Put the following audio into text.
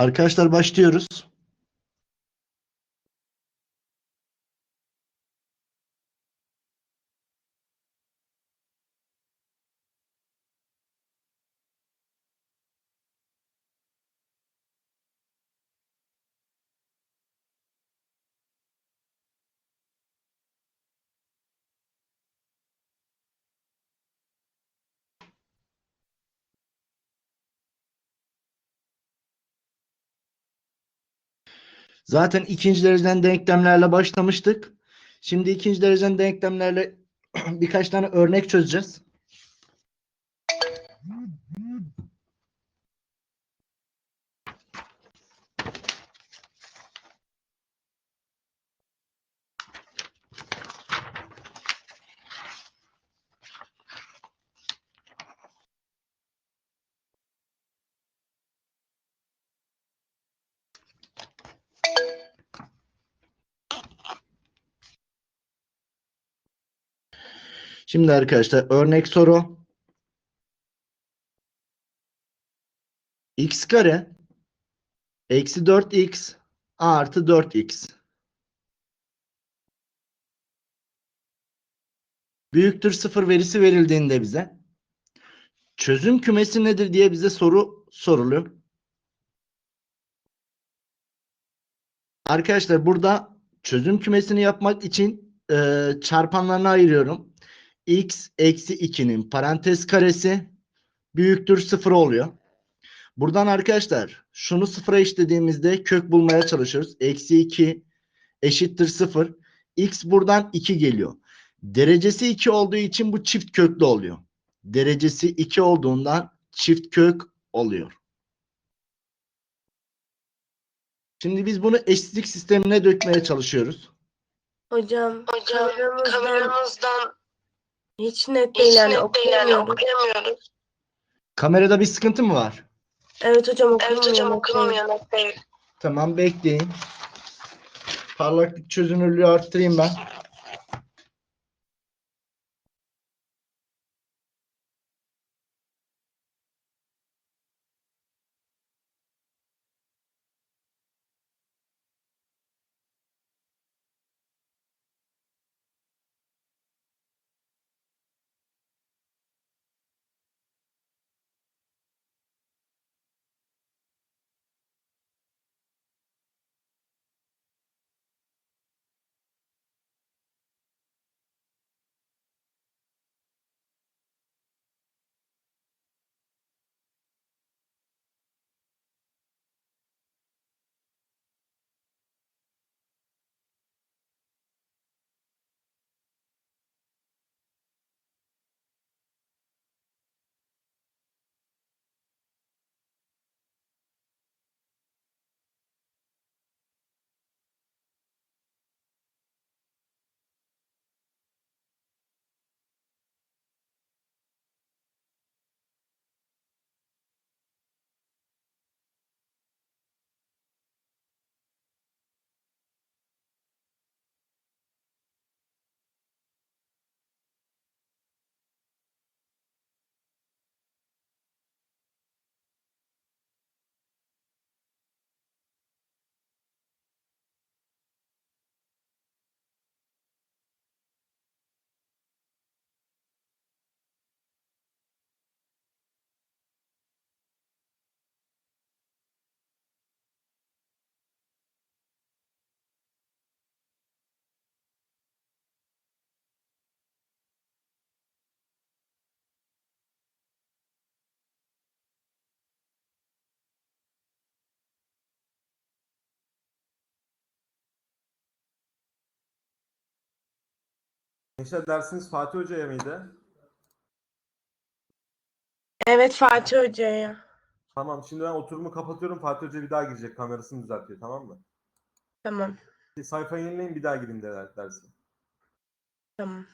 Arkadaşlar başlıyoruz. Zaten ikinci dereceden denklemlerle başlamıştık. Şimdi ikinci dereceden denklemlerle birkaç tane örnek çözeceğiz. Şimdi arkadaşlar örnek soru. x kare eksi 4x artı 4x büyüktür sıfır verisi verildiğinde bize çözüm kümesi nedir diye bize soru soruluyor. Arkadaşlar burada çözüm kümesini yapmak için e, çarpanlarını ayırıyorum. X eksi 2'nin parantez karesi büyüktür 0 oluyor. Buradan arkadaşlar şunu sıfıra eşitlediğimizde kök bulmaya çalışıyoruz. Eksi 2 eşittir 0. x buradan 2 geliyor. Derecesi 2 olduğu için bu çift köklü oluyor. Derecesi 2 olduğundan çift kök oluyor. Şimdi biz bunu eşitlik sistemine dökmeye çalışıyoruz. Hocam, Hocam kameramızdan kameramızdan hiç net hiç değil yani yani okuyamıyoruz. Kamerada bir sıkıntı mı var? Evet hocam Evet okunmuyor. hocam değil. Tamam bekleyin. Parlaklık çözünürlüğü arttırayım ben. Gençler dersiniz Fatih Hoca'ya mıydı? Evet Fatih Hoca'ya. Tamam şimdi ben oturumu kapatıyorum. Fatih Hoca bir daha girecek. Kamerasını düzeltiyor tamam mı? Tamam. Sayfayı yenileyin bir daha girin de dersin. Tamam.